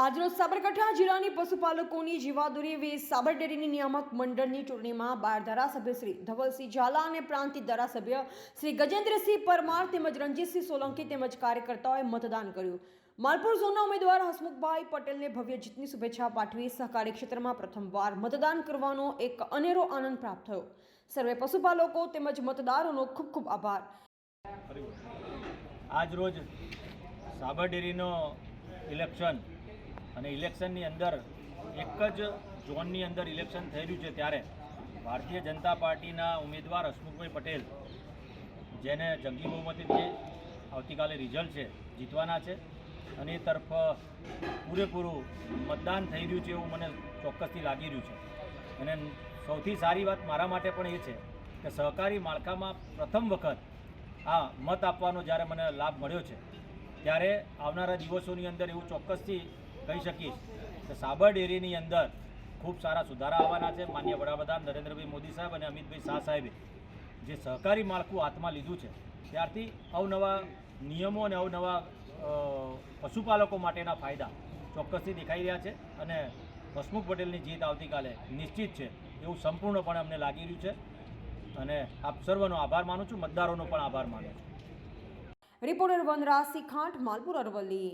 આજરોજ સાબરકાંઠા જિલ્લાની પશુપાલકોની જીવાદોરી વે સાબર ડેરીની નિયામક મંડળની ચૂંટણીમાં બાર ધારાસભ્ય શ્રી ધવલસિંહ ઝાલા અને પ્રાંતિક ધારાસભ્ય શ્રી ગજેન્દ્રસિંહ પરમાર તેમજ રણજીતસિંહ સોલંકી તેમજ કાર્યકર્તાઓએ મતદાન કર્યું. માલપુર ઝોનના ઉમેદવાર હસમુખભાઈ પટેલને ભવ્ય જીતની શુભેચ્છા પાઠવી સહકારી ક્ષેત્રમાં પ્રથમવાર મતદાન કરવાનો એક અનેરો આનંદ પ્રાપ્ત થયો. સર્વે પશુપાલકો તેમજ મતદારોનો ખૂબ ખૂબ આભાર. આજ રોજ સાબર ડેરીનો ઇલેક્શન અને ઇલેક્શનની અંદર એક જ ઝોનની અંદર ઇલેક્શન થઈ રહ્યું છે ત્યારે ભારતીય જનતા પાર્ટીના ઉમેદવાર હસમુખભાઈ પટેલ, જેને જંગી બહુમતીથી આવતીકાલે રિઝલ્ટ છે, જીતવાના છે અને એ તરફ પૂરેપૂરું મતદાન થઈ રહ્યું છે એવું મને ચોક્કસથી લાગી રહ્યું છે. અને સૌથી સારી વાત મારા માટે પણ એ છે કે સહકારી માળખામાં પ્રથમ વખત આ મત આપવાનો જ્યારે મને લાભ મળ્યો છે, ત્યારે આવનારા દિવસોની અંદર એવું ચોક્કસથી કહી શકીશ કે સાબર ડેરીની અંદર ખૂબ સારા સુધારા આવવાના છે. માન્ય વડાપ્રધાન નરેન્દ્રભાઈ મોદી સાહેબ અને અમિતભાઈ શાહ સાહેબે જે સહકારી માળખું હાથમાં લીધું છે, ત્યારથી અવનવા નિયમો અને અવનવા પશુપાલકો માટેના ફાયદા ચોક્કસથી દેખાઈ રહ્યા છે અને હસમુખ પટેલની જીત આવતીકાલે નિશ્ચિત છે એવું સંપૂર્ણપણે અમને લાગી રહ્યું છે અને આપ સર્વનો આભાર માનું છું. મતદારોનો પણ આભાર માનું છું. રિપોર્ટર વનરાજ ખાંટ માલપુર અરવલ્લી.